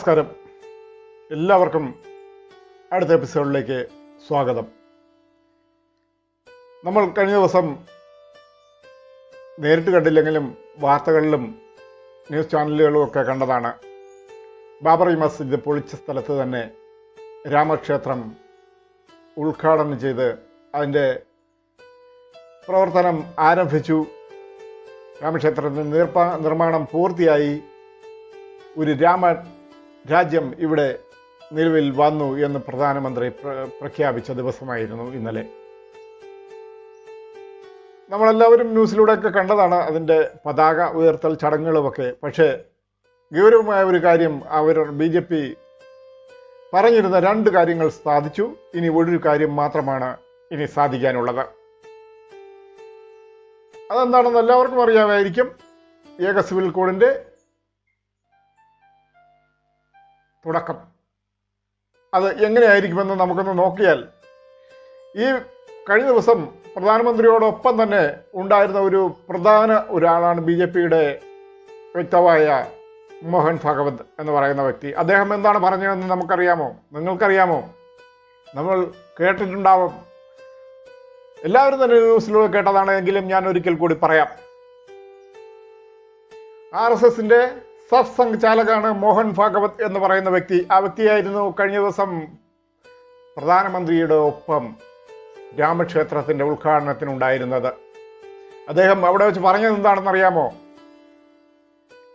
നമസ്കാരം. എല്ലാവർക്കും അടുത്ത എപ്പിസോഡിലേക്ക് സ്വാഗതം. നമ്മൾ കഴിഞ്ഞ ദിവസം നേരിട്ട് കണ്ടില്ലെങ്കിലും വാർത്തകളിലും ന്യൂസ് ചാനലുകളും ഒക്കെ കണ്ടതാണ്. ബാബറി മസ്ജിദ് പൊളിച്ച സ്ഥലത്ത് തന്നെ രാമക്ഷേത്രം ഉദ്ഘാടനം ചെയ്ത് അതിന്റെ പ്രവർത്തനം ആരംഭിച്ചു. രാമക്ഷേത്രത്തിന്റെ നിർമ്മാണം പൂർത്തിയായി ഒരു രാമ രാജ്യം ഇവിടെ നിലവിൽ വന്നു എന്ന് പ്രധാനമന്ത്രി പ്രഖ്യാപിച്ച ദിവസമായിരുന്നു ഇന്നലെ. നമ്മളെല്ലാവരും ന്യൂസിലൂടെയൊക്കെ കണ്ടതാണ് അതിന്റെ പതാക ഉയർത്തൽ ചടങ്ങുകളുമൊക്കെ. പക്ഷേ ഗൗരവമായ ഒരു കാര്യം അവർ ബി ജെ പി പറഞ്ഞിരുന്ന രണ്ട് കാര്യങ്ങൾ സാധിച്ചു. ഇനി ഒരു കാര്യം മാത്രമാണ് ഇനി സാധിക്കാനുള്ളത്. അതെന്താണെന്ന് എല്ലാവർക്കും അറിയാമായിരിക്കും. ഏക സിവിൽ കോഡിന്റെ തുടക്കം. അത് എങ്ങനെയായിരിക്കുമെന്ന് നമുക്കൊന്ന് നോക്കിയാൽ ഈ കഴിഞ്ഞ ദിവസം പ്രധാനമന്ത്രിയോടൊപ്പം തന്നെ ഉണ്ടായിരുന്ന ഒരു പ്രധാന ഒരാളാണ് ബി ജെ പിയുടെ വ്യക്തമായ മോഹൻ ഭാഗവത് എന്ന് പറയുന്ന വ്യക്തി. അദ്ദേഹം എന്താണ് പറഞ്ഞതെന്ന് നമുക്കറിയാമോ? നിങ്ങൾക്കറിയാമോ? നമ്മൾ കേട്ടിട്ടുണ്ടാവും. എല്ലാവരും തന്നെ ന്യൂസിലൂടെ കേട്ടതാണ് എങ്കിലും ഞാൻ ഒരിക്കൽ കൂടി പറയാം. ആർ എസ് എസിന്റെ സത്സംഗ് ചാലകാണ് മോഹൻ ഭാഗവത് എന്ന് പറയുന്ന വ്യക്തി. ആ വ്യക്തിയായിരുന്നു കഴിഞ്ഞ ദിവസം പ്രധാനമന്ത്രിയുടെ ഒപ്പം രാമക്ഷേത്രത്തിന്റെ ഉദ്ഘാടനത്തിനുണ്ടായിരുന്നത്. അദ്ദേഹം അവിടെ വെച്ച് പറഞ്ഞത് എന്താണെന്നറിയാമോ?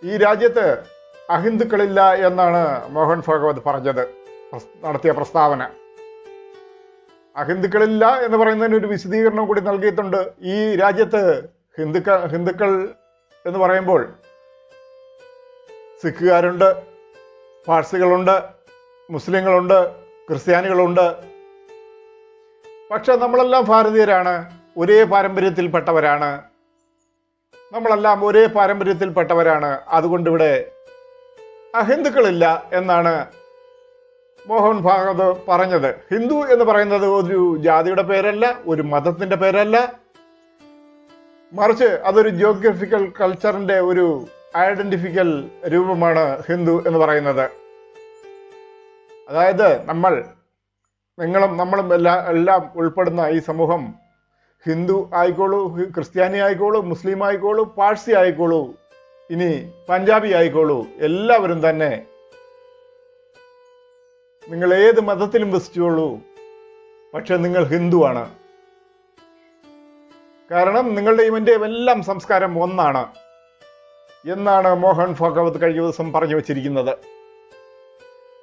ഈ രാജ്യത്ത് അഹിന്ദുക്കളില്ല എന്നാണ് മോഹൻ ഭാഗവത് പറഞ്ഞത് നടത്തിയ പ്രസ്താവന. അഹിന്ദുക്കളില്ല എന്ന് പറയുന്നതിന് ഒരു വിശദീകരണം കൂടി നൽകിയിട്ടുണ്ട്. ഈ രാജ്യത്ത് ഹിന്ദുക്ക ഹിന്ദുക്കൾ എന്ന് പറയുമ്പോൾ സിഖുകാരുണ്ട് പാഴ്സികളുണ്ട് മുസ്ലിങ്ങളുണ്ട് ക്രിസ്ത്യാനികളുണ്ട്. പക്ഷെ നമ്മളെല്ലാം ഭാരതീയരാണ് ഒരേ പാരമ്പര്യത്തിൽപ്പെട്ടവരാണ്. നമ്മളെല്ലാം ഒരേ പാരമ്പര്യത്തിൽപ്പെട്ടവരാണ്. അതുകൊണ്ട് ഇവിടെ അഹിന്ദുക്കളില്ല എന്നാണ് മോഹൻ ഭാഗവത് പറഞ്ഞത്. ഹിന്ദു എന്ന് പറയുന്നത് ഒരു ജാതിയുടെ പേരല്ല ഒരു മതത്തിന്റെ പേരല്ല. മറിച്ച് അതൊരു ജിയോഗ്രഫിക്കൽ കൾച്ചറിന്റെ ഒരു ഐഡന്റിഫിക്കൽ രൂപമാണ് ഹിന്ദു എന്ന് പറയുന്നത്. അതായത് നമ്മൾ നിങ്ങളും നമ്മളും എല്ലാ എല്ലാം ഉൾപ്പെടുന്ന ഈ സമൂഹം ഹിന്ദു ആയിക്കോളൂ ക്രിസ്ത്യാനി ആയിക്കോളൂ മുസ്ലിം ആയിക്കോളൂ പാഴ്സി ആയിക്കോളൂ ഇനി പഞ്ചാബി ആയിക്കോളൂ എല്ലാവരും തന്നെ നിങ്ങൾ ഏത് മതത്തിലും വസിച്ചോളൂ പക്ഷെ നിങ്ങൾ ഹിന്ദുവാണ് കാരണം നിങ്ങളുടെയും എന്റെയും എല്ലാം സംസ്കാരം ഒന്നാണ്. എന്നാണ് മോഹൻ ഭാഗവത് കഴിഞ്ഞ ദിവസം പറഞ്ഞു വച്ചിരിക്കുന്നത്.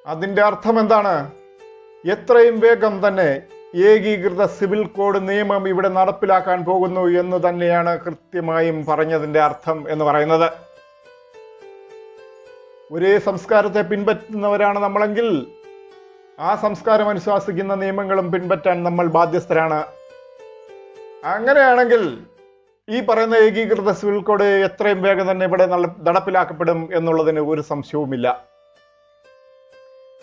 അതിന്റെ അർത്ഥം എന്താണ്? എത്രയും വേഗം തന്നെ ഏകീകൃത സിവിൽ കോഡ് നിയമം ഇവിടെ നടപ്പിലാക്കാൻ പോകുന്നു എന്ന് തന്നെയാണ് കൃത്യമായും പറഞ്ഞതിന്റെ അർത്ഥം എന്ന് പറയുന്നത്. ഒരേ സംസ്കാരത്തെ പിൻപറ്റുന്നവരാണ് നമ്മളെങ്കിൽ ആ സംസ്കാരം അനുശാസിക്കുന്ന നിയമങ്ങളും പിൻപറ്റാൻ നമ്മൾ ബാധ്യസ്ഥരാണ്. അങ്ങനെയാണെങ്കിൽ ഈ പറയുന്ന ഏകീകൃത സിവിൽ കോഡ് എത്രയും വേഗം തന്നെ ഇവിടെ നട- നടപ്പിലാക്കപ്പെടും എന്നുള്ളതിന് ഒരു സംശയവുമില്ല.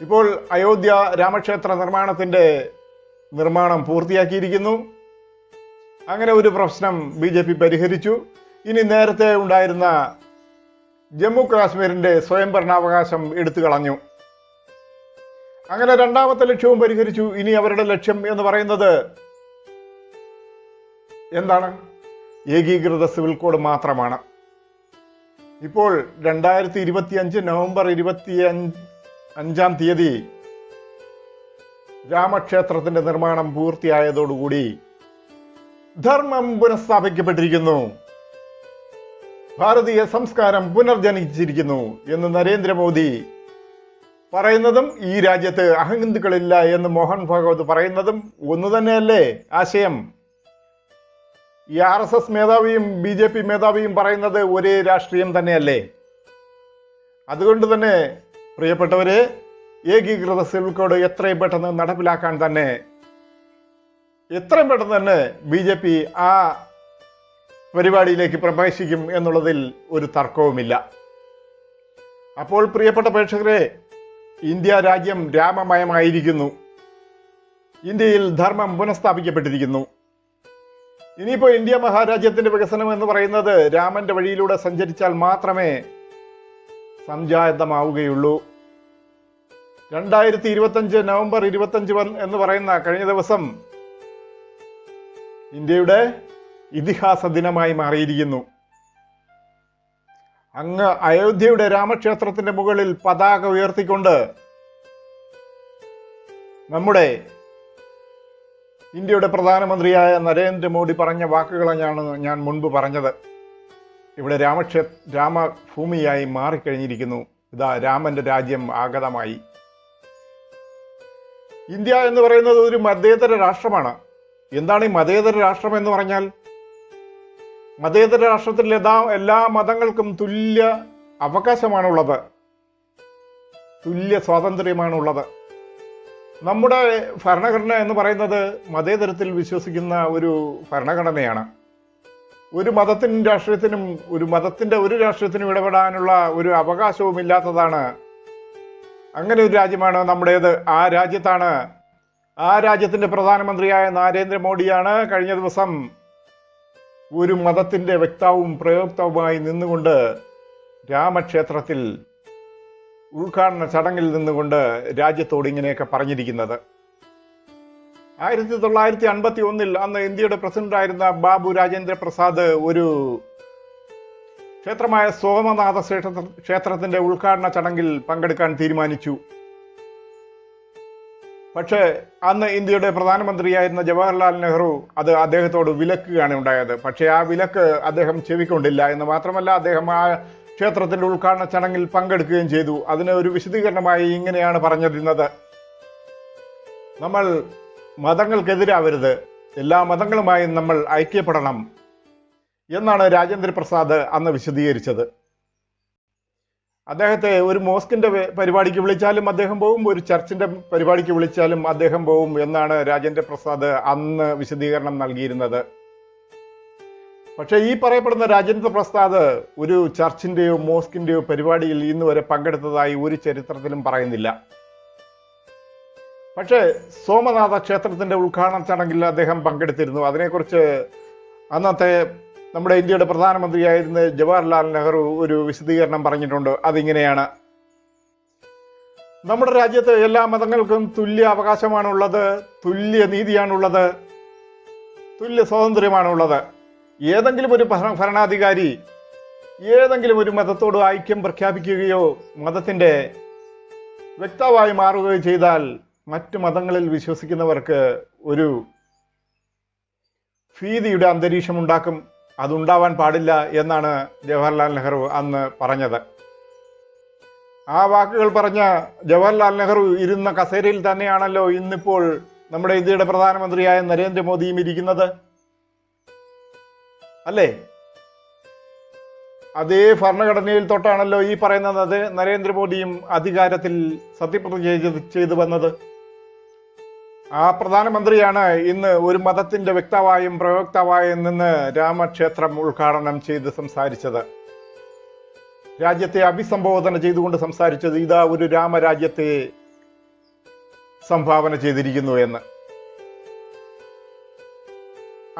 ഇപ്പോൾ അയോധ്യ രാമക്ഷേത്ര നിർമ്മാണത്തിന്റെ നിർമ്മാണം പൂർത്തിയാക്കിയിരിക്കുന്നു. അങ്ങനെ ഒരു പ്രശ്നം ബി ജെ പി പരിഹരിച്ചു. ഇനി നേരത്തെ ഉണ്ടായിരുന്ന ജമ്മു കാശ്മീരിന്റെ സ്വയംഭരണാവകാശം എടുത്തു കളഞ്ഞു. അങ്ങനെ രണ്ടാമത്തെ ലക്ഷ്യവും പരിഹരിച്ചു. ഇനി അവരുടെ ലക്ഷ്യം എന്ന് പറയുന്നത് എന്താണ്? ഏകീകൃത സിവിൽ കോഡ് മാത്രമാണ്. ഇപ്പോൾ രണ്ടായിരത്തി ഇരുപത്തി അഞ്ച് നവംബർ ഇരുപത്തി അഞ്ചാം തീയതി രാമക്ഷേത്രത്തിന്റെ നിർമ്മാണം പൂർത്തിയായതോടുകൂടി ധർമ്മം പുനഃസ്ഥാപിക്കപ്പെട്ടിരിക്കുന്നു. ഭാരതീയ സംസ്കാരം പുനർജനിച്ചിരിക്കുന്നു എന്ന് നരേന്ദ്രമോദി പറയുന്നതും ഈ രാജ്യത്ത് അഹിന്ദുക്കളില്ല എന്ന് മോഹൻ ഭാഗവത് പറയുന്നതും ഒന്നു തന്നെയല്ലേ ആശയം? ഈ ആർ എസ് എസ് മേധാവിയും ബി ജെ പി മേധാവിയും പറയുന്നത് ഒരേ രാഷ്ട്രീയം തന്നെയല്ലേ? അതുകൊണ്ട് തന്നെ പ്രിയപ്പെട്ടവരെ ഏകീകൃത സിവിൽ കോഡ് എത്രയും പെട്ടെന്ന് നടപ്പിലാക്കാൻ തന്നെ എത്രയും പെട്ടെന്ന് തന്നെ ബി ജെ പി ആ പരിപാടിയിലേക്ക് പ്രവേശിക്കും എന്നുള്ളതിൽ ഒരു തർക്കവുമില്ല. അപ്പോൾ പ്രിയപ്പെട്ട പ്രേക്ഷകരെ ഇന്ത്യ രാജ്യം രാമമയമായിരിക്കുന്നു. ഇന്ത്യയിൽ ധർമ്മം പുനഃസ്ഥാപിക്കപ്പെട്ടിരിക്കുന്നു. ഇനിയിപ്പോൾ ഇന്ത്യ മഹാരാജ്യത്തിന്റെ വികസനം എന്ന് പറയുന്നത് രാമന്റെ വഴിയിലൂടെ സഞ്ചരിച്ചാൽ മാത്രമേ സംജാതമാവുകയുള്ളൂ. രണ്ടായിരത്തി ഇരുപത്തഞ്ച് നവംബർ ഇരുപത്തഞ്ച് എന്ന് പറയുന്ന കഴിഞ്ഞ ദിവസം ഇന്ത്യയുടെ ഇതിഹാസ ദിനമായി മാറിയിരിക്കുന്നു. അങ്ങ് അയോധ്യയുടെ രാമക്ഷേത്രത്തിന്റെ മുകളിൽ പതാക ഉയർത്തിക്കൊണ്ട് നമ്മുടെ ഇന്ത്യയുടെ പ്രധാനമന്ത്രിയായ നരേന്ദ്രമോദി പറഞ്ഞ വാക്കുകളാണ് ഞാൻ മുൻപ് പറഞ്ഞത്. ഇവിടെ രാമക്ഷേ രാമഭൂമിയായി മാറിക്കഴിഞ്ഞിരിക്കുന്നു. ഇതാ രാമന്റെ രാജ്യം ആഗതമായി. ഇന്ത്യ എന്ന് പറയുന്നത് ഒരു മതേതര രാഷ്ട്രമാണ്. എന്താണ് ഈ മതേതര രാഷ്ട്രം എന്ന് പറഞ്ഞാൽ? മതേതര രാഷ്ട്രത്തിൽ എല്ലാ എല്ലാ മതങ്ങൾക്കും തുല്യ അവകാശമാണുള്ളത്. തുല്യ സ്വാതന്ത്ര്യമാണുള്ളത്. നമ്മുടെ ഭരണഘടന എന്ന് പറയുന്നത് മതേതരത്തിൽ വിശ്വസിക്കുന്ന ഒരു ഭരണഘടനയാണ്. ഒരു മതത്തിനും രാഷ്ട്രീയത്തിനും ഒരു മതത്തിന്റെ ഒരു രാഷ്ട്രീയത്തിനും ഇടപെടാനുള്ള ഒരു അവകാശവും ഇല്ലാത്തതാണ് അങ്ങനെ ഒരു രാജ്യമാണ് നമ്മുടേത്. ആ രാജ്യത്താണ് ആ രാജ്യത്തിന്റെ പ്രധാനമന്ത്രിയായ നരേന്ദ്രമോദിയാണ് കഴിഞ്ഞ ദിവസം ഒരു മതത്തിന്റെ വ്യക്താവും പ്രയോക്താവുമായി നിന്നുകൊണ്ട് രാമക്ഷേത്രത്തിൽ ഉദ്ഘാടന ചടങ്ങിൽ നിന്നുകൊണ്ട് രാജ്യത്തോട് ഇങ്ങനെയൊക്കെ പറഞ്ഞിരിക്കുന്നത്. ആയിരത്തി തൊള്ളായിരത്തി അൻപത്തി ഒന്നിൽ അന്ന് ഇന്ത്യയുടെ പ്രസിഡന്റായിരുന്ന ബാബു രാജേന്ദ്ര പ്രസാദ് ഒരു ക്ഷേത്രമായ സോമനാഥ ക്ഷേത്ര ക്ഷേത്രത്തിന്റെ ഉദ്ഘാടന ചടങ്ങിൽ പങ്കെടുക്കാൻ തീരുമാനിച്ചു. പക്ഷേ അന്ന് ഇന്ത്യയുടെ പ്രധാനമന്ത്രിയായിരുന്ന ജവഹർലാൽ നെഹ്റു അത് അദ്ദേഹത്തോട് വിലക്കുകയാണ് ഉണ്ടായത്. പക്ഷേ ആ വിലക്ക് അദ്ദേഹം ചെവിക്കൊണ്ടില്ല എന്ന് മാത്രമല്ല അദ്ദേഹം ആ ക്ഷേത്രത്തിന്റെ ഉദ്ഘാടന ചടങ്ങിൽ പങ്കെടുക്കുകയും ചെയ്തു. അതിന് ഒരു വിശദീകരണമായി ഇങ്ങനെയാണ് പറഞ്ഞിരുന്നത്. നമ്മൾ മതങ്ങൾക്കെതിരാവരുത്. എല്ലാ മതങ്ങളുമായും നമ്മൾ ഐക്യപ്പെടണം എന്നാണ് രാജേന്ദ്ര പ്രസാദ് അന്ന് വിശദീകരിച്ചത്. അദ്ദേഹത്തെ ഒരു മോസ്കിന്റെ പരിപാടിക്ക് വിളിച്ചാലും അദ്ദേഹം പോവും ഒരു ചർച്ചിന്റെ പരിപാടിക്ക് വിളിച്ചാലും അദ്ദേഹം പോവും എന്നാണ് രാജേന്ദ്ര പ്രസാദ് അന്ന് വിശദീകരണം നൽകിയിരുന്നത്. പക്ഷേ ഈ പറയപ്പെടുന്ന രാജേന്ദ്ര പ്രസാദ് ഒരു ചർച്ചിന്റെയോ മോസ്കിന്റെയോ പരിപാടിയിൽ ഇന്ന് വരെ പങ്കെടുത്തതായി ഒരു ചരിത്രത്തിലും പറയുന്നില്ല. പക്ഷേ സോമനാഥ ക്ഷേത്രത്തിന്റെ ഉദ്ഘാടന ചടങ്ങിൽ അദ്ദേഹം പങ്കെടുത്തിരുന്നു. അതിനെക്കുറിച്ച് അന്നത്തെ നമ്മുടെ ഇന്ത്യയുടെ പ്രധാനമന്ത്രിയായിരുന്ന ജവഹർലാൽ നെഹ്റു ഒരു വിശദീകരണം പറഞ്ഞിട്ടുണ്ട്. അതിങ്ങനെയാണ്. നമ്മുടെ രാജ്യത്ത് എല്ലാ മതങ്ങൾക്കും തുല്യ അവകാശമാണുള്ളത് തുല്യ നീതിയാണുള്ളത് തുല്യ സ്വാതന്ത്ര്യമാണുള്ളത്. ഏതെങ്കിലും ഒരു ഭരണാധികാരി ഏതെങ്കിലും ഒരു മതത്തോട് ഐക്യം പ്രഖ്യാപിക്കുകയോ മതത്തിന്റെ വ്യക്തമായി മാറുകയോ ചെയ്താൽ മറ്റു മതങ്ങളിൽ വിശ്വസിക്കുന്നവർക്ക് ഒരു ഭീതിയുടെ അന്തരീക്ഷം ഉണ്ടാക്കും അതുണ്ടാവാൻ പാടില്ല എന്നാണ് ജവഹർലാൽ നെഹ്റു അന്ന് പറഞ്ഞത്. ആ വാക്കുകൾ പറഞ്ഞ ജവഹർലാൽ നെഹ്റു ഇരുന്ന കസേരയിൽ തന്നെയാണല്ലോ ഇന്നിപ്പോൾ നമ്മുടെ ഇന്ത്യയുടെ പ്രധാനമന്ത്രിയായ നരേന്ദ്രമോദിയും ഇരിക്കുന്നത്. അല്ലേ? അതേ ഭരണഘടനയിൽ തൊട്ടാണല്ലോ ഈ പറയുന്നത് നരേ- നരേന്ദ്രമോദിയും അധികാരത്തിൽ സത്യപ്രതിജ്ഞ ചെയ്തു വന്നത്. ആ പ്രധാനമന്ത്രിയാണ് ഇന്ന് ഒരു മതത്തിന്റെ വ്യക്താവായും പ്രയോക്താവായും നിന്ന് രാമക്ഷേത്രം ഉദ്ഘാടനം ചെയ്ത് സംസാരിച്ചത്. രാജ്യത്തെ അഭിസംബോധന ചെയ്തുകൊണ്ട് സംസാരിച്ചത് ഇതാ ഒരു രാമരാജ്യത്തെ സംഭാവന ചെയ്തിരിക്കുന്നു എന്ന്.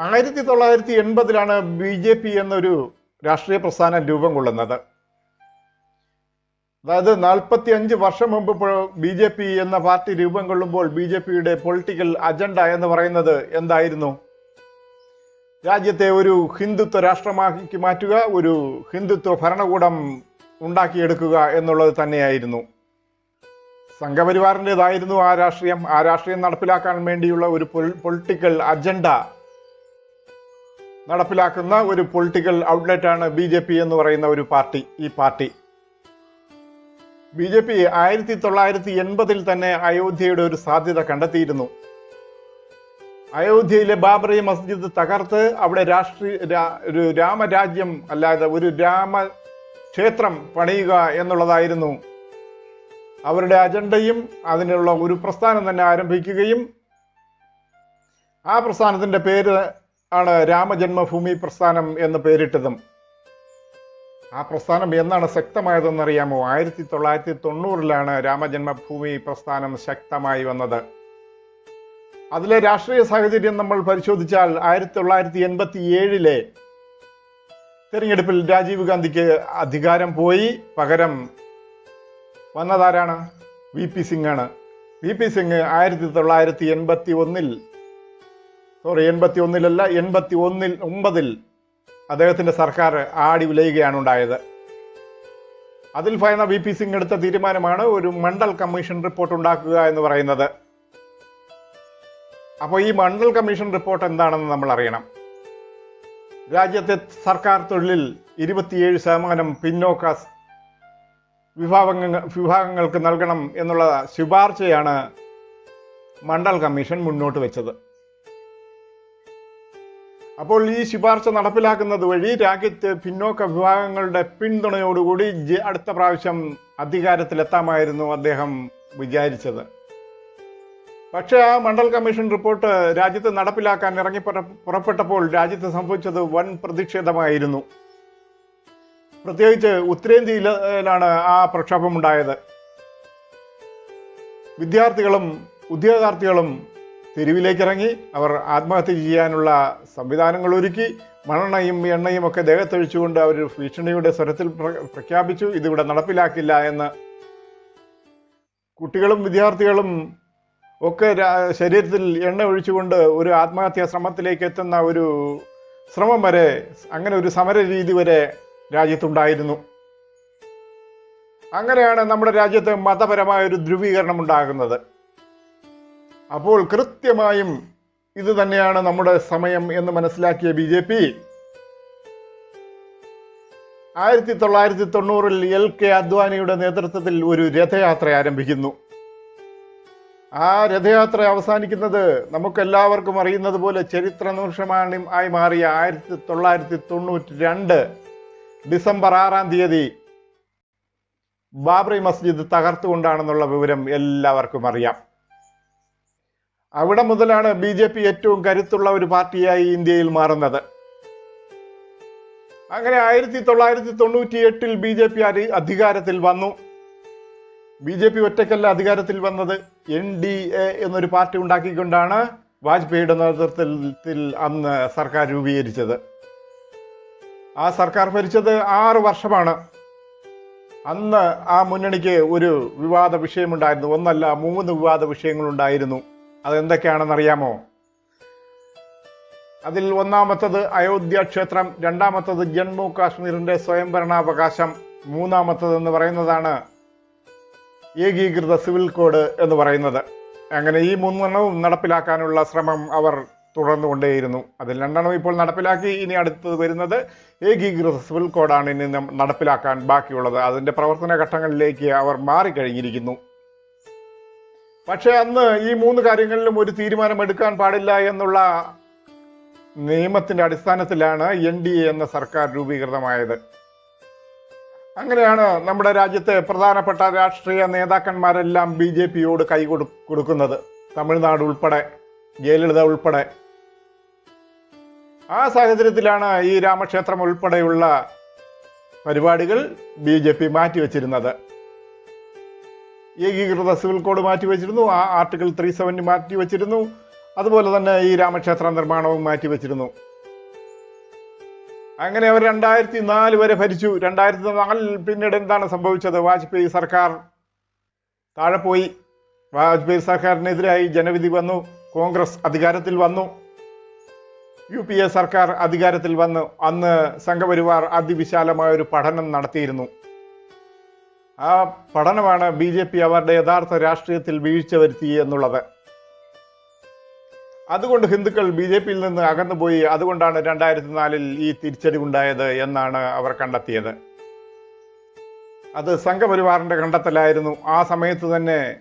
ആയിരത്തി തൊള്ളായിരത്തി എൺപതിലാണ് ബി ജെ പി എന്നൊരു രാഷ്ട്രീയ പ്രസ്ഥാനം രൂപം കൊള്ളുന്നത്. അതായത് നാൽപ്പത്തി അഞ്ച് വർഷം മുമ്പ് ബി ജെ പി എന്ന പാർട്ടി രൂപം കൊള്ളുമ്പോൾ ബി ജെ പിയുടെ പൊളിറ്റിക്കൽ അജണ്ട എന്ന് പറയുന്നത് എന്തായിരുന്നു? രാജ്യത്തെ ഒരു ഹിന്ദുത്വ രാഷ്ട്രമാക്കി മാറ്റുക ഒരു ഹിന്ദുത്വ ഭരണകൂടം ഉണ്ടാക്കിയെടുക്കുക എന്നുള്ളത് തന്നെയായിരുന്നു. സംഘപരിവാറിന്റെതായിരുന്നു ആ രാഷ്ട്രീയം. ആ രാഷ്ട്രീയം നടപ്പിലാക്കാൻ വേണ്ടിയുള്ള ഒരു പൊളിറ്റിക്കൽ അജണ്ട നടപ്പിലാക്കുന്ന ഒരു പൊളിറ്റിക്കൽ ഔട്ട്ലെറ്റ് ആണ് ബി ജെ പി എന്ന് പറയുന്ന ഒരു പാർട്ടി ഈ പാർട്ടി. ബി ജെ പി ആയിരത്തി തൊള്ളായിരത്തി എൺപതിൽ തന്നെ അയോധ്യയുടെ ഒരു സാധ്യത കണ്ടെത്തിയിരുന്നു. അയോധ്യയിലെ ബാബറി മസ്ജിദ് തകർത്ത് അവിടെ രാഷ്ട്രീയ ഒരു രാമരാജ്യം അല്ലാതെ ഒരു രാമ ക്ഷേത്രം പണിയുക എന്നുള്ളതായിരുന്നു അവരുടെ അജണ്ടയും. അതിനുള്ള ഒരു പ്രസ്ഥാനം തന്നെ ആരംഭിക്കുകയും ആ പ്രസ്ഥാനത്തിന്റെ പേര് ആണ് രാമജന്മഭൂമി പ്രസ്ഥാനം എന്ന് പേരിട്ടതും. ആ പ്രസ്ഥാനം എന്നാണ് ശക്തമായതെന്നറിയാമോ? ആയിരത്തി തൊള്ളായിരത്തി തൊണ്ണൂറിലാണ് രാമജന്മഭൂമി പ്രസ്ഥാനം ശക്തമായി വന്നത്. അതിലെ രാഷ്ട്രീയ സാഹചര്യം നമ്മൾ പരിശോധിച്ചാൽ ആയിരത്തി തൊള്ളായിരത്തി എൺപത്തി ഏഴിലെ തെരഞ്ഞെടുപ്പിൽ രാജീവ് ഗാന്ധിക്ക് അധികാരം പോയി. പകരം വന്നതാരാണ്? വി പി സിംഗ് ആണ്. വി പി സിംഗ് ആയിരത്തി തൊള്ളായിരത്തി എൺപത്തി ഒന്നിൽ സോറി എൺപത്തി ഒന്നിലല്ല എൺപത്തി ഒന്നിൽ ഒമ്പതിൽ അദ്ദേഹത്തിന്റെ സർക്കാർ ആടി ഉലയുകയാണ് ഉണ്ടായത്. അതിൽ ഭയന്ന വി പി സിംഗ് എടുത്ത തീരുമാനമാണ് ഒരു മണ്ഡൽ കമ്മീഷൻ റിപ്പോർട്ട് ഉണ്ടാക്കുക എന്ന് പറയുന്നത്. അപ്പോൾ ഈ മണ്ഡൽ കമ്മീഷൻ റിപ്പോർട്ട് എന്താണെന്ന് നമ്മൾ അറിയണം. രാജ്യത്തെ സർക്കാർ തൊഴിലിൽ ഇരുപത്തിയേഴ് ശതമാനം പിന്നോക്ക വിഭാഗങ്ങൾ വിഭാഗങ്ങൾക്ക് നൽകണം എന്നുള്ള ശുപാർശയാണ് മണ്ഡൽ കമ്മീഷൻ മുന്നോട്ട് വെച്ചത്. അപ്പോൾ ഈ ശുപാർശ നടപ്പിലാക്കുന്നത് വഴി രാജ്യത്ത് പിന്നോക്ക വിഭാഗങ്ങളുടെ പിന്തുണയോടുകൂടി അടുത്ത പ്രാവശ്യം അധികാരത്തിലെത്താമായിരുന്നു അദ്ദേഹം വിചാരിച്ചത്. പക്ഷേ ആ മണ്ഡൽ കമ്മീഷൻ റിപ്പോർട്ട് രാജ്യത്ത് നടപ്പിലാക്കാൻ ഇറങ്ങി പുറ- പുറപ്പെട്ടപ്പോൾ രാജ്യത്ത് സംഭവിച്ചത് വൻ പ്രതിഷേധമായിരുന്നു. പ്രത്യേകിച്ച് ഉത്തരേന്ത്യയിലാണ് ആ പ്രക്ഷോഭമുണ്ടായത്. വിദ്യാർത്ഥികളും ഉദ്യോഗാർത്ഥികളും തെരുവിലേക്ക് ഇറങ്ങി അവർ ആത്മഹത്യ ചെയ്യാനുള്ള സംവിധാനങ്ങൾ ഒരുക്കി മണ്ണെണ്ണയും എണ്ണയും ഒക്കെ ദേഹത്തൊഴിച്ചുകൊണ്ട് അവർ ഭീഷണിയുടെ സ്വരത്തിൽ പ്രഖ്യാപിച്ചു. ഇതിവിടെ നടപ്പിലാക്കില്ല എന്ന് കുട്ടികളും വിദ്യാർത്ഥികളും ഒക്കെ ശരീരത്തിൽ എണ്ണ ഒഴിച്ചുകൊണ്ട് ഒരു ആത്മഹത്യാ ശ്രമത്തിലേക്ക് എത്തുന്ന ഒരു ശ്രമം വരെ അങ്ങനെ ഒരു സമര രീതി വരെ രാജ്യത്തുണ്ടായിരുന്നു. അങ്ങനെയാണ് നമ്മുടെ രാജ്യത്ത് മതപരമായ ഒരു ധ്രുവീകരണം ഉണ്ടാകുന്നത്. അപ്പോൾ കൃത്യമായും ഇത് തന്നെയാണ് നമ്മുടെ സമയം എന്ന് മനസ്സിലാക്കിയ ബി ജെ പി. ആയിരത്തി തൊള്ളായിരത്തി തൊണ്ണൂറിൽ എൽ കെ അദ്വാനിയുടെ നേതൃത്വത്തിൽ ഒരു രഥയാത്ര ആരംഭിക്കുന്നു. ആ രഥയാത്ര അവസാനിക്കുന്നത് നമുക്കെല്ലാവർക്കും അറിയുന്നത് പോലെ ചരിത്ര നിമിഷമാണ് ആയി മാറിയ ആയിരത്തി തൊള്ളായിരത്തി തൊണ്ണൂറ്റി രണ്ട് ഡിസംബർ ആറാം തീയതി ബാബറി മസ്ജിദ് തകർത്തുകൊണ്ടാണെന്നുള്ള വിവരം എല്ലാവർക്കും അറിയാം. അവിടെ മുതലാണ് ബി ജെ പി ഏറ്റവും കരുത്തുള്ള ഒരു പാർട്ടിയായി ഇന്ത്യയിൽ മാറുന്നത്. അങ്ങനെ ആയിരത്തി തൊള്ളായിരത്തി തൊണ്ണൂറ്റി എട്ടിൽ ബി ജെ പി അധികാരത്തിൽ വന്നു. ബി ജെ പി ഒറ്റയ്ക്കല്ല അധികാരത്തിൽ വന്നത്. എൻ ഡി എ എന്നൊരു പാർട്ടി ഉണ്ടാക്കിക്കൊണ്ടാണ് വാജ്പേയിയുടെ നേതൃത്വത്തിൽ അന്ന് സർക്കാർ രൂപീകരിച്ചത്. ആ സർക്കാർ ഭരിച്ചത് ആറ് വർഷമാണ്. അന്ന് ആ മുന്നണിക്ക് ഒരു വിവാദ വിഷയമുണ്ടായിരുന്നു. ഒന്നല്ല മൂന്ന് വിവാദ വിഷയങ്ങളുണ്ടായിരുന്നു. അതെന്തൊക്കെയാണെന്ന് അറിയാമോ അതിൽ ഒന്നാമത്തത് അയോധ്യ ക്ഷേത്രം രണ്ടാമത്തത് ജമ്മു കാശ്മീരിന്റെ സ്വയംഭരണാവകാശം മൂന്നാമത്തത് എന്ന് പറയുന്നതാണ് ഏകീകൃത സിവിൽ കോഡ് എന്ന് പറയുന്നത്. അങ്ങനെ ഈ മൂന്നെണ്ണവും നടപ്പിലാക്കാനുള്ള ശ്രമം അവർ തുടർന്നുകൊണ്ടേയിരുന്നു. അതിൽ രണ്ടെണ്ണം ഇപ്പോൾ നടപ്പിലാക്കി ഇനി അടുത്തത് വരുന്നത് ഏകീകൃത സിവിൽ കോഡാണ് ഇനി നടപ്പിലാക്കാൻ ബാക്കിയുള്ളത്. അതിന്റെ പ്രവർത്തന ഘട്ടങ്ങളിലേക്ക് അവർ മാറിക്കഴിഞ്ഞിരിക്കുന്നു. പക്ഷേ അന്ന് ഈ മൂന്ന് കാര്യങ്ങളിലും ഒരു തീരുമാനം എടുക്കാൻ പാടില്ല എന്നുള്ള നിയമത്തിന്റെ അടിസ്ഥാനത്തിലാണ് എൻ ഡി എ എന്ന സർക്കാർ രൂപീകൃതമായത്. അങ്ങനെയാണ് നമ്മുടെ രാജ്യത്തെ പ്രധാനപ്പെട്ട രാഷ്ട്രീയ നേതാക്കന്മാരെല്ലാം ബി ജെ പിയോട് കൈ കൊടു കൊടുക്കുന്നത്. തമിഴ്നാട് ഉൾപ്പെടെ ജയലളിത ഉൾപ്പെടെ. ആ സാഹചര്യത്തിലാണ് ഈ രാമക്ഷേത്രം ഉൾപ്പെടെയുള്ള പരിപാടികൾ ബി ജെ പി മാറ്റിവെച്ചിരുന്നത്. ഏകീകൃത സിവിൽ കോഡ് മാറ്റിവെച്ചിരുന്നു ആ ആർട്ടിക്കിൾ ത്രീ സെവന്റി മാറ്റിവെച്ചിരുന്നു അതുപോലെ തന്നെ ഈ രാമക്ഷേത്ര നിർമ്മാണവും മാറ്റിവെച്ചിരുന്നു അങ്ങനെ അവർ രണ്ടായിരത്തി നാല് വരെ ഭരിച്ചു. രണ്ടായിരത്തി നാലിൽ പിന്നീട് എന്താണ് സംഭവിച്ചത്? വാജ്പേയി സർക്കാർ താഴെ പോയി. വാജ്പേയി സർക്കാരിനെതിരായി ജനവിധി വന്നു കോൺഗ്രസ് അധികാരത്തിൽ വന്നു യു പി എ സർക്കാർ അധികാരത്തിൽ വന്ന്. അന്ന് സംഘപരിവാർ അതിവിശാലമായ ഒരു പഠനം നടത്തിയിരുന്നു. ആ പഠനമാണ് ബി ജെ പി അവരുടെ യഥാർത്ഥ രാഷ്ട്രീയത്തിൽ വീഴ്ച വരുത്തി എന്നുള്ളത്. അതുകൊണ്ട് ഹിന്ദുക്കൾ ബി ജെ പിയിൽ നിന്ന് അകന്നുപോയി. അതുകൊണ്ടാണ് രണ്ടായിരത്തി നാലിൽ ഈ തിരിച്ചടി ഉണ്ടായത് എന്നാണ് അവർ കണ്ടെത്തിയത്. അത് സംഘപരിവാറിന്റെ കണ്ടെത്തലായിരുന്നു. ആ സമയത്ത് തന്നെ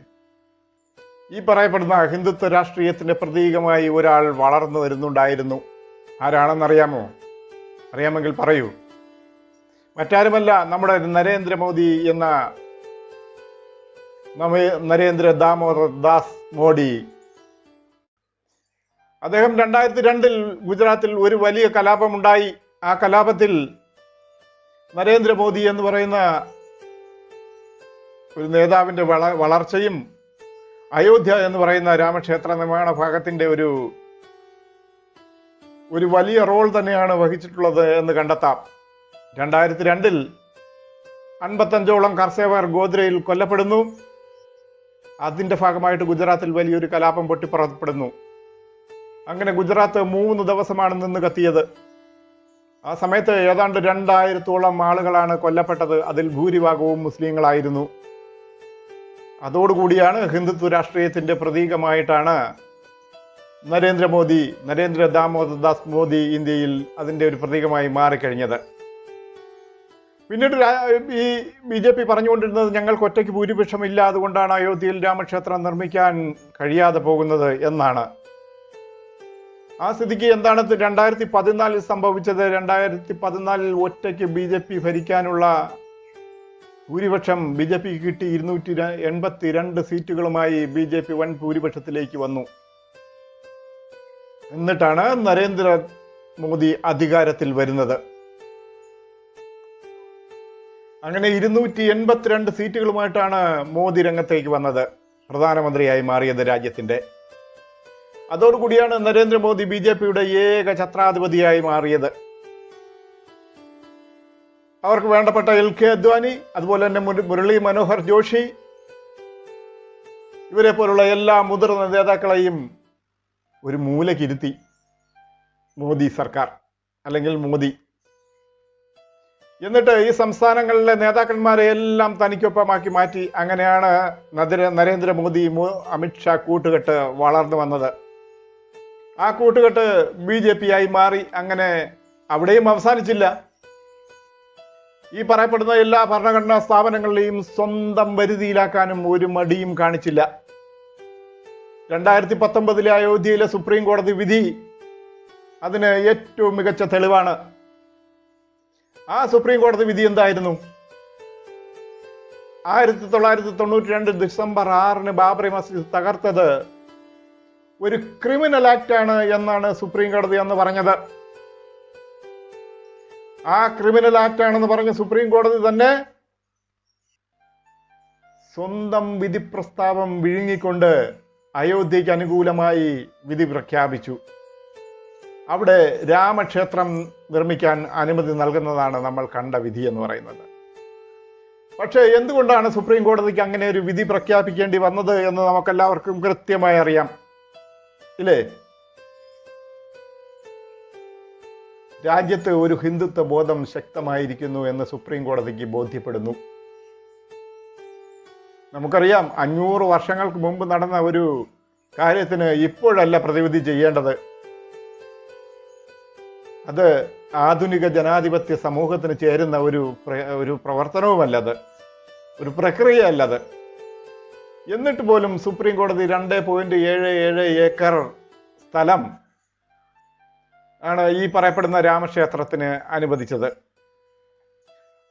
ഈ പറയപ്പെടുന്ന ഹിന്ദുത്വ രാഷ്ട്രീയത്തിന്റെ പ്രതീകമായി ഒരാൾ വളർന്നു വരുന്നുണ്ടായിരുന്നു. ആരാണെന്നറിയാമോ? അറിയാമെങ്കിൽ പറയൂ. മറ്റാരുമല്ല നമ്മുടെ നരേന്ദ്രമോദി എന്ന നരേന്ദ്ര ദാമോദർ ദാസ് മോഡി അദ്ദേഹം രണ്ടായിരത്തി രണ്ടിൽ ഗുജറാത്തിൽ ഒരു വലിയ കലാപമുണ്ടായി. ആ കലാപത്തിൽ നരേന്ദ്രമോദി എന്ന് പറയുന്ന ഒരു നേതാവിന്റെ വള വളർച്ചയും അയോധ്യ എന്ന് പറയുന്ന രാമക്ഷേത്ര നിർമ്മാണ ഭാഗത്തിന്റെ ഒരു ഒരു വലിയ റോൾ തന്നെയാണ് വഹിച്ചിട്ടുള്ളത് എന്ന് കണ്ടെത്താം. രണ്ടായിരത്തി രണ്ടിൽ അൻപത്തഞ്ചോളം കർഷകർ ഗോദ്രയിൽ കൊല്ലപ്പെടുന്നു. അതിന്റെ ഭാഗമായിട്ട് ഗുജറാത്തിൽ വലിയൊരു കലാപം പൊട്ടിപ്പുറപ്പെടുന്നു. അങ്ങനെ ഗുജറാത്ത് മൂന്ന് ദിവസമാണ് നിന്ന് കത്തിയത്. ആ സമയത്ത് ഏതാണ്ട് രണ്ടായിരത്തോളം ആളുകളാണ് കൊല്ലപ്പെട്ടത്. അതിൽ ഭൂരിഭാഗവും മുസ്ലിങ്ങളായിരുന്നു. അതോടുകൂടിയാണ് ഹിന്ദുത്വ രാഷ്ട്രീയത്തിന്റെ പ്രതീകമായിട്ടാണ് നരേന്ദ്രമോദി നരേന്ദ്ര ദാമോദർ ദാസ് മോദി ഇന്ത്യയിൽ അതിന്റെ ഒരു പ്രതീകമായി മാറിക്കഴിഞ്ഞത്. പിന്നീട് ഈ ബി ജെ പി പറഞ്ഞുകൊണ്ടിരുന്നത് ഞങ്ങൾക്ക് ഒറ്റയ്ക്ക് ഭൂരിപക്ഷമില്ല അതുകൊണ്ടാണ് അയോധ്യയിൽ രാമക്ഷേത്രം നിർമ്മിക്കാൻ കഴിയാതെ പോകുന്നത് എന്നാണ്. ആ സ്ഥിതിക്ക് എന്താണ് രണ്ടായിരത്തി പതിനാലിൽ സംഭവിച്ചത്. രണ്ടായിരത്തി പതിനാലിൽ ഒറ്റയ്ക്ക് ബി ജെ പി ഭരിക്കാനുള്ള ഭൂരിപക്ഷം ബി ജെ പിക്ക് കിട്ടി. ഇരുന്നൂറ്റി എൺപത്തി രണ്ട് സീറ്റുകളുമായി ബി ജെ പി വൻ ഭൂരിപക്ഷത്തിലേക്ക് വന്നു. എന്നിട്ടാണ് നരേന്ദ്ര മോദി അധികാരത്തിൽ വരുന്നത്. അങ്ങനെ ഇരുന്നൂറ്റി എൺപത്തിരണ്ട് സീറ്റുകളുമായിട്ടാണ് മോദി രംഗത്തേക്ക് വന്നത്. പ്രധാനമന്ത്രിയായി മാറിയത് രാജ്യത്തിന്റെ. അതോടുകൂടിയാണ് നരേന്ദ്രമോദി ബി ജെ പിയുടെ ഏക ഛത്രാധിപതിയായി മാറിയത്. അവർക്ക് വേണ്ടപ്പെട്ട എൽ കെ അദ്വാനി അതുപോലെ തന്നെ മുര- മുരളി മനോഹർ ജോഷി ഇവരെ പോലുള്ള എല്ലാ മുതിർന്ന നേതാക്കളെയും ഒരു മൂലക്കിരുത്തി മോദി സർക്കാർ അല്ലെങ്കിൽ മോദി എന്നിട്ട് ഈ സംസ്ഥാനങ്ങളിലെ നേതാക്കന്മാരെ എല്ലാം തനിക്കൊപ്പമാക്കി മാറ്റി. അങ്ങനെയാണ് നദിര നരേന്ദ്രമോദി അമിത്ഷാ കൂട്ടുകെട്ട് വളർന്നു വന്നത്. ആ കൂട്ടുകെട്ട് ബി ജെ പി ആയി മാറി. അങ്ങനെ അവിടെയും അവസാനിച്ചില്ല. ഈ പറയപ്പെടുന്ന എല്ലാ ഭരണഘടനാ സ്ഥാപനങ്ങളിലെയും സ്വന്തം വരുതിയിലാക്കാനും ഒരു മടിയും കാണിച്ചില്ല. രണ്ടായിരത്തി പത്തൊമ്പതിലെ അയോധ്യയിലെ സുപ്രീം കോടതി വിധി അതിന് ഏറ്റവും മികച്ച തെളിവാണ്. ആ സുപ്രീം കോടതി വിധി എന്തായിരുന്നു? ആയിരത്തി തൊള്ളായിരത്തി തൊണ്ണൂറ്റി രണ്ട് ഡിസംബർ ആറിന് ബാബറി മസ്ജിദ് തകർത്തത് ഒരു ക്രിമിനൽ ആക്ട് ആണ് എന്നാണ് സുപ്രീം കോടതി അന്ന് പറഞ്ഞത്. ആ ക്രിമിനൽ ആക്ട് ആണെന്ന് പറഞ്ഞ സുപ്രീം കോടതി തന്നെ സ്വന്തം വിധി പ്രസ്താവം വിഴുങ്ങിക്കൊണ്ട് അയോധ്യയ്ക്ക് അനുകൂലമായി വിധി പ്രഖ്യാപിച്ചു. അവിടെ രാമക്ഷേത്രം നിർമ്മിക്കാൻ അനുമതി നൽകുന്നതാണ് നമ്മൾ കണ്ട വിധി എന്ന് പറയുന്നത്. പക്ഷേ എന്തുകൊണ്ടാണ് സുപ്രീം കോടതിക്ക് അങ്ങനെ ഒരു വിധി പ്രഖ്യാപിക്കേണ്ടി വന്നത് എന്ന് നമുക്കെല്ലാവർക്കും കൃത്യമായി അറിയാം. ഇല്ലേ? രാജ്യത്ത് ഒരു ഹിന്ദുത്വ ബോധം ശക്തമായിരിക്കുന്നു എന്ന് സുപ്രീം കോടതിക്ക് ബോധ്യപ്പെടുന്നു. നമുക്കറിയാം അഞ്ഞൂറ് വർഷങ്ങൾക്ക് മുമ്പ് നടന്ന ഒരു കാര്യത്തിന് ഇപ്പോഴല്ല പ്രതിവിധി ചെയ്യേണ്ടത്. അത് ആധുനിക ജനാധിപത്യ സമൂഹത്തിന് ചേരുന്ന ഒരു ഒരു പ്രവർത്തനവുമല്ലത് ഒരു പ്രക്രിയയല്ലത് എന്നിട്ട് പോലും സുപ്രീം കോടതി രണ്ട് പോയിന്റ് ഏഴ് ഏഴ് ഏക്കർ സ്ഥലം ആണ് ഈ പറയപ്പെടുന്ന രാമക്ഷേത്രത്തിന് അനുവദിച്ചത്.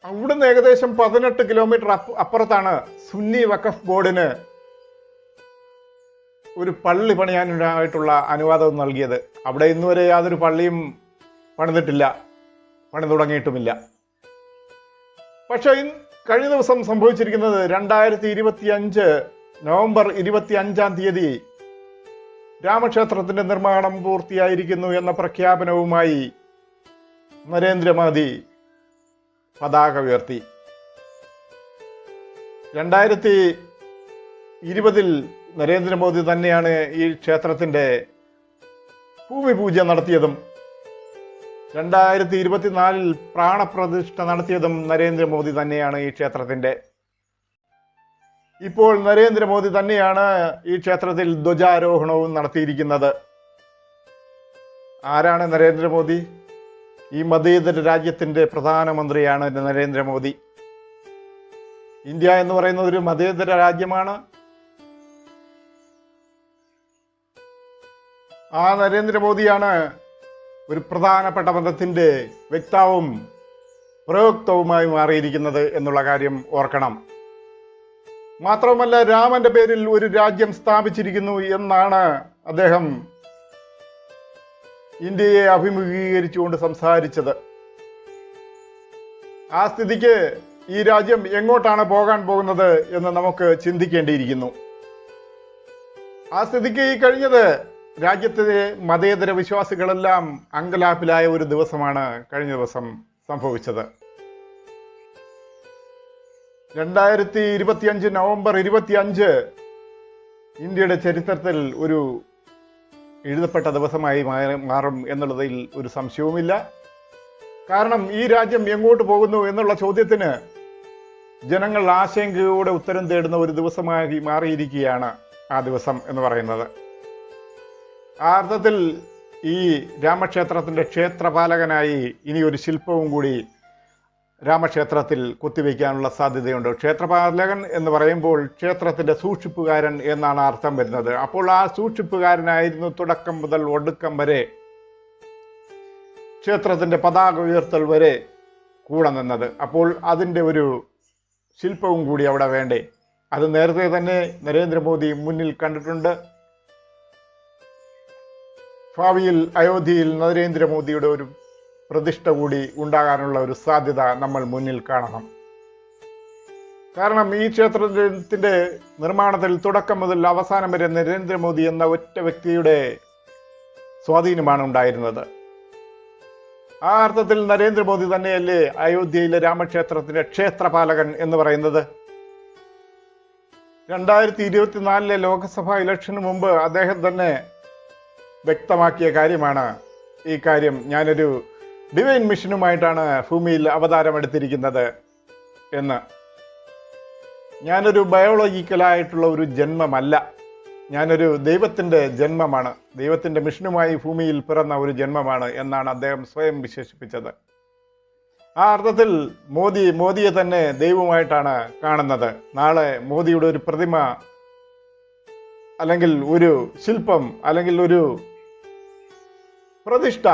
അവിടുന്ന് ഏകദേശം പതിനെട്ട് കിലോമീറ്റർ അപ്പുറത്താണ് സുന്നി വഖഫ് ബോർഡിന് ഒരു പള്ളി പണിയാനായിട്ടുള്ള അനുവാദം നൽകിയത്. അവിടെ ഇന്നുവരെ യാതൊരു പള്ളിയും പണിതിട്ടില്ല പണി തുടങ്ങിയിട്ടുമില്ല പക്ഷെ കഴിഞ്ഞ ദിവസം സംഭവിച്ചിരിക്കുന്നത് രണ്ടായിരത്തി ഇരുപത്തി അഞ്ച് നവംബർ ഇരുപത്തി അഞ്ചാം തീയതി രാമക്ഷേത്രത്തിന്റെ നിർമ്മാണം പൂർത്തിയായിരിക്കുന്നു എന്ന പ്രഖ്യാപനവുമായി നരേന്ദ്രമോദി പതാക ഉയർത്തി. രണ്ടായിരത്തി ഇരുപതിൽ നരേന്ദ്രമോദി തന്നെയാണ് ഈ ക്ഷേത്രത്തിന്റെ ഭൂമി പൂജ നടത്തിയതും രണ്ടായിരത്തി ഇരുപത്തിനാലിൽ പ്രാണപ്രതിഷ്ഠ നടത്തിയതും നരേന്ദ്രമോദി തന്നെയാണ് ഈ ക്ഷേത്രത്തിന്റെ. ഇപ്പോൾ നരേന്ദ്രമോദി തന്നെയാണ് ഈ ക്ഷേത്രത്തിൽ ധ്വജാരോഹണവും നടത്തിയിരിക്കുന്നത്. ആരാണ് നരേന്ദ്രമോദി? ഈ മതേതര രാജ്യത്തിന്റെ പ്രധാനമന്ത്രിയാണ് നരേന്ദ്രമോദി. ഇന്ത്യ എന്ന് പറയുന്നത് ഒരു മതേതര രാജ്യമാണ്. ആ നരേന്ദ്രമോദിയാണ് ഒരു പ്രധാനപ്പെട്ട മതത്തിന്റെ വ്യക്താവും പ്രയോക്തവുമായി മാറിയിരിക്കുന്നത് എന്നുള്ള കാര്യം ഓർക്കണം. മാത്രവുമല്ല രാമന്റെ പേരിൽ ഒരു രാജ്യം സ്ഥാപിച്ചിരിക്കുന്നു എന്നാണ് അദ്ദേഹം ഇന്ത്യയെ അഭിമുഖീകരിച്ചുകൊണ്ട് സംസാരിച്ചത്. ആ സ്ഥിതിക്ക് ഈ രാജ്യം എങ്ങോട്ടാണ് പോകാൻ പോകുന്നത് എന്ന് നമുക്ക് ചിന്തിക്കേണ്ടിയിരിക്കുന്നു. ആ സ്ഥിതിക്ക് ഈ കഴിഞ്ഞത് രാജ്യത്തിലെ മതേതര വിശ്വാസികളെല്ലാം അങ്കലാപ്പിലായ ഒരു ദിവസമാണ് കഴിഞ്ഞ ദിവസം സംഭവിച്ചത്. രണ്ടായിരത്തി ഇരുപത്തിയഞ്ച് നവംബർ ഇരുപത്തിയഞ്ച് ഇന്ത്യയുടെ ചരിത്രത്തിൽ ഒരു എഴുതപ്പെട്ട ദിവസമായി മാറും എന്നുള്ളതിൽ ഒരു സംശയവുമില്ല. കാരണം ഈ രാജ്യം എങ്ങോട്ട് പോകുന്നു എന്നുള്ള ചോദ്യത്തിന് ജനങ്ങൾ ആശങ്കയോടെ ഉത്തരം തേടുന്ന ഒരു ദിവസമായി മാറിയിരിക്കുകയാണ് ആ ദിവസം എന്ന് പറയുന്നത്. ആ അർത്ഥത്തിൽ ഈ രാമക്ഷേത്രത്തിന്റെ ക്ഷേത്രപാലകനായി ഇനി ഒരു ശില്പവും കൂടി രാമക്ഷേത്രത്തിൽ കുത്തിവെക്കാനുള്ള സാധ്യതയുണ്ട്. ക്ഷേത്രപാലകൻ എന്ന് പറയുമ്പോൾ ക്ഷേത്രത്തിന്റെ സൂക്ഷിപ്പുകാരൻ എന്നാണ് അർത്ഥം വരുന്നത്. അപ്പോൾ ആ സൂക്ഷിപ്പുകാരനായിരുന്നു തുടക്കം മുതൽ ഒടുക്കം വരെ ക്ഷേത്രത്തിന്റെ പതാക ഉയർത്തൽ വരെ കൂടെ നിന്നത്. അപ്പോൾ അതിന്റെ ഒരു ശില്പവും കൂടി അവിടെ വേണ്ടേ. അത് നേരത്തെ തന്നെ നരേന്ദ്രമോദി മുന്നിൽ കണ്ടിട്ടുണ്ട്. ഭാവിയിൽ അയോധ്യയിൽ നരേന്ദ്രമോദിയുടെ ഒരു പ്രതിഷ്ഠ കൂടി ഉണ്ടാകാനുള്ള ഒരു സാധ്യത നമ്മൾ മുന്നിൽ കാണണം. കാരണം ഈ ക്ഷേത്രത്തിന്റെ നിർമ്മാണത്തിൽ തുടക്കം മുതൽ അവസാനം വരെ നരേന്ദ്രമോദി എന്ന ഒറ്റ വ്യക്തിയുടെ സ്വാധീനമാണ് ഉണ്ടായിരുന്നത്. ആ അർത്ഥത്തിൽ നരേന്ദ്രമോദി തന്നെയല്ലേ അയോധ്യയിലെ രാമക്ഷേത്രത്തിന്റെ ക്ഷേത്രപാലകൻ എന്ന് പറയുന്നത്? രണ്ടായിരത്തി ഇരുപത്തിനാലിലെ ലോക്സഭാ ഇലക്ഷന് മുമ്പ് അദ്ദേഹം തന്നെ വ്യക്തമാക്കിയ കാര്യമാണ് ഈ കാര്യം. ഞാനൊരു ഡിവൈൻ മിഷനുമായിട്ടാണ് ഭൂമിയിൽ അവതാരമെടുത്തിരിക്കുന്നത് എന്ന്. ഞാനൊരു ബയോളജിക്കലായിട്ടുള്ള ഒരു ജന്മമല്ല. ഞാനൊരു ദൈവത്തിന്റെ ജന്മമാണ്. ദൈവത്തിന്റെ മിഷനുമായി ഭൂമിയിൽ പിറന്ന ഒരു ജന്മമാണ് എന്നാണ് അദ്ദേഹം സ്വയം വിശേഷിപ്പിച്ചത്. ആ അർത്ഥത്തിൽ മോദി മോദിയെ തന്നെ ദൈവമായിട്ടാണ് കാണുന്നത്. നാളെ മോദിയുടെ ഒരു പ്രതിമ അല്ലെങ്കിൽ ഒരു ശില്പം അല്ലെങ്കിൽ ഒരു പ്രതിഷ്ഠ.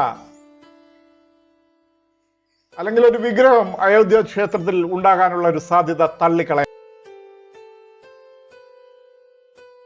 അല്ലെങ്കിൽ ഒരു വിഗ്രഹം അയോധ്യ ക്ഷേത്രത്തിൽ ഉണ്ടാകാനുള്ള ഒരു സാധ്യത തള്ളിക്കളയാൻ